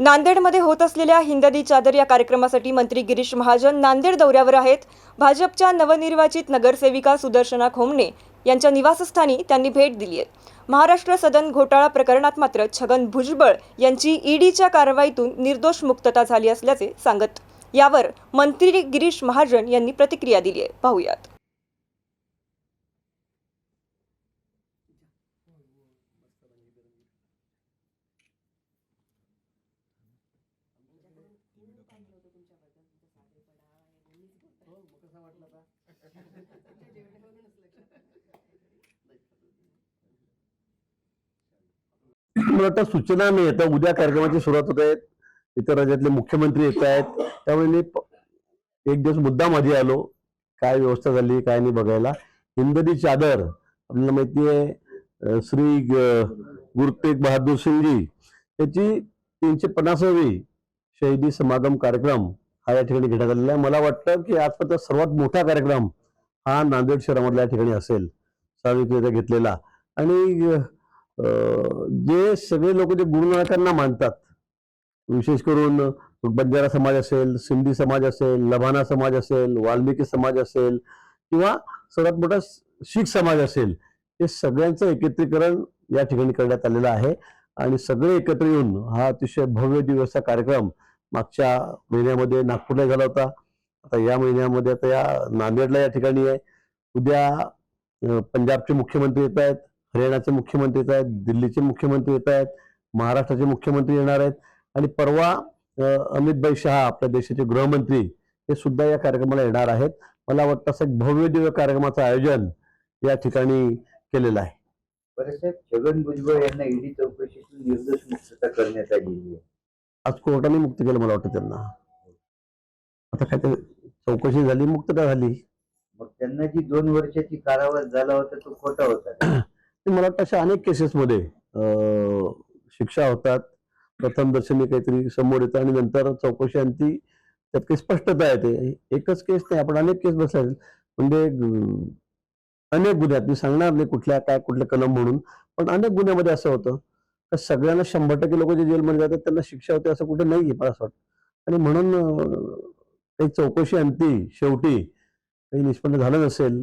नांदेडमध्ये होत असलेल्या हिंददी चादर या कार्यक्रमासाठी मंत्री गिरीश महाजन नांदेड दौऱ्यावर आहेत. भाजपच्या नवनिर्वाचित नगरसेविका सुदर्शना खोमणे यांच्या निवासस्थानी त्यांनी भेट दिली आहे. महाराष्ट्र सदन घोटाळा प्रकरणात मात्र छगन भुजबळ यांची ईडीच्या कारवाईतून निर्दोष मुक्तता झाली असल्याचे सांगत यावर मंत्री गिरीश महाजन यांनी प्रतिक्रिया दिली आहे. पाहूयात. मला वाटतं सूचना नाही आता उद्या कार्यक्रमाची सुरुवात होत आहेत इतर राज्यातले मुख्यमंत्री येत आहेत. त्यामुळे मी एक दिवस मुद्दा मध्ये आलो. काय व्यवस्था झाली काय नाही बघायला. हिंददी चादर आपल्याला माहिती आहे श्री गुरु तेग बहादूर सिंगजी. त्याची तीनशे पन्नासावी शहीदी समागम कार्यक्रम हा या ठिकाणी घेण्यात आलेला आहे. मला वाटतं की आजपर्यंत सर्वात मोठा कार्यक्रम हा नांदेड शहरामधल्या या ठिकाणी असेल. सार्वजनिकरित्या घेतलेला. आणि जे सगळे लोक जे गुरुनानकांना मानतात विशेष करून बंजारा समाज असेल सिंधी समाज असेल लभाना समाज असेल वाल्मिकी समाज असेल किंवा सर्वात मोठा शीख समाज असेल हे सगळ्यांचं एकत्रीकरण या ठिकाणी करण्यात आलेलं आहे. आणि सगळे एकत्र येऊन हा अतिशय भव्य दिवसचा कार्यक्रम मागच्या महिन्यामध्ये नागपूरला झाला होता. आता या महिन्यामध्ये आता या नांदेडला या ठिकाणी आहे. उद्या पंजाबचे मुख्यमंत्री येत आहेत हरियाणाचे मुख्यमंत्री येत आहेत दिल्लीचे मुख्यमंत्री येत आहेत महाराष्ट्राचे मुख्यमंत्री येणार आहेत. आणि परवा अमित भाई शहा आपल्या देशाचे गृहमंत्री हे सुद्धा या कार्यक्रमाला येणार आहेत. मला वाटतं असं एक भव्य दिव्य कार्यक्रमाचं आयोजन या ठिकाणी केलेलं आहे. बरं साहेब छगन भुजबळ यांना ईडी चौकशीतून निर्दोष मुक्तता करण्यात आलेली आहे आज कोर्टाने मुक्त केलं मला वाटतं त्यांना. आता काय ते चौकशी झाली मुक्तता झाली. मग त्यांना जी दोन वर्षाची कारावास झाला होता तो खोटा होता? ते मला वाटतं अशा अनेक केसेसमध्ये शिक्षा होतात. प्रथम दर्शनी काहीतरी समोर येतं आणि नंतर चौकशी आणि ती त्यात काही स्पष्टता येते. एकच केस नाही आपण अनेक केस बसल्या म्हणजे अनेक गुन्ह्यात मी सांगणार नाही कुठल्या काय कुठले कलम म्हणून पण अनेक गुन्ह्यामध्ये असं होतं. का सगळ्यांना शंभर टक्के लोक जे जेलमध्ये जातात त्यांना शिक्षा होते असं कुठे नाहीये मला असं वाटतं. आणि म्हणून काही चौकशी अंती शेवटी काही निष्पन्न झालं नसेल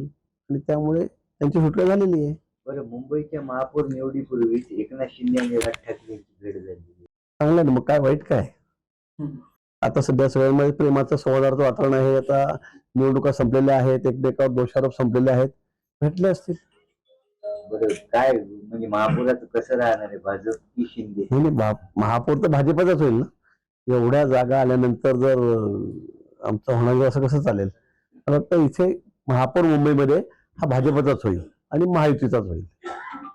आणि त्यामुळे त्यांची सुटका झालेली आहे. बरं मुंबईच्या महापौर निवडीपूर्वीच एकनाथ शिंदे आणि राज ठाकरेंची भेट झाली. चांगलं ना मग काय वाईट काय? आता सध्या सगळ्यांमध्ये प्रेमाचं संवादाचं वातावरण आहे आता निवडणुका संपलेल्या आहेत एकमेकावर दोषारोप संपलेले आहेत. भेटले असतील. बरं काय म्हणजे महापौराचं कसं राहणार आहे भाजप की शिंदे? नाही, नाही, भा- महापौर तर भाजपचाच होईल ना? एवढ्या जागा आल्यानंतर जर अं, आमचं होणार असं कसं चालेल? मला वाटतं इथे महापौर मुंबईमध्ये हा भाजपचाच होईल आणि महायुतीचाच होईल.